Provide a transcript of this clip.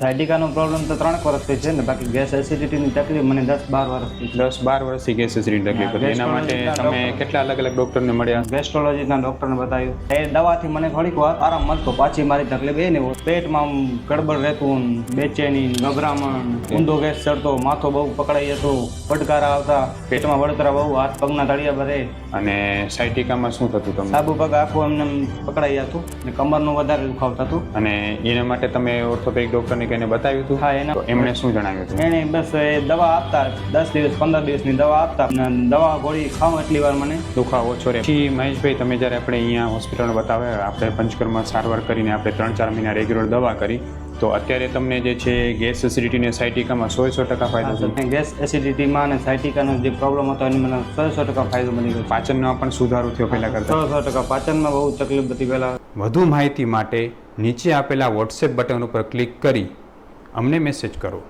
સાયટિકાનો problem તો ત્રણ વર્ષથી છે ને બાકી ગેસ એસિડિટીની તકલીફ મને દસ બાર વર્ષથી દસ બાર વર્ષથી ગેસ એસિડિટી તકલીફ હતી. એના માટે તમે કેટલા અલગ અલગ ડોક્ટરને મળ્યા? ગેસ્ટ્રોલોજીના ડૉક્ટરને બતાવ્યું. એ દવાથી મને થોડીક વાર આરામ મળતો. પાછી મારી તકલીફ એ ને પેટમાં ગડબડ રહેતું બેચેની ગભરામણ ઊંધો ગેસ ચડતો માથો બહુ પકડાઈ જતો પડકારા આવતા પેટમાં વળતરા બહુ હાથ પગના તળિયા ભરે. અને સાયટિકામાં શું થતું તમને? સાબુ પગ આખું એમને એમ પકડાઈ જતું અને કમરનું વધારે દુખાવ થતું. અને એના માટે તમે ઓર્થોપેડિક ડૉક્ટરને કહીને બતાવ્યું હતું હા એના એમણે શું જણાવ્યું હતું એને બસ એ દવા આપતા દસ દિવસ પંદર દિવસની દવા આપતા દવા ગોળી ખાઉં એટલી વાર મને. દુખાવો ઓછો રહે પછી મહેશભાઈ તમે જ્યારે આપણે અહીંયા હોસ્પિટલ બતાવ્યા આપણે પંચકર્મ સારવાર કરીને આપણે ત્રણ ચાર મહિના રેગ્યુલર દવા કરી તો અત્યારે તમને જે છે ગેસ એસિડિટી અને સાયટિકામાં સો સો ટકા ફાયદો છે. ગેસ એસિડિટીમાં અને સાયટિકાનો જે પ્રોબ્લેમ હતો એની મને સો સો ટકા ફાયદો બની ગયો પાચનમાં પણ સુધારો થયો પહેલાં કરતાં. સો સો ટકા પાચનમાં બહુ તકલીફ હતી પહેલાં. વધુ માહિતી માટે નીચે આપેલા વોટ્સએપ બટન ઉપર ક્લિક કરી અમને મેસેજ કરો.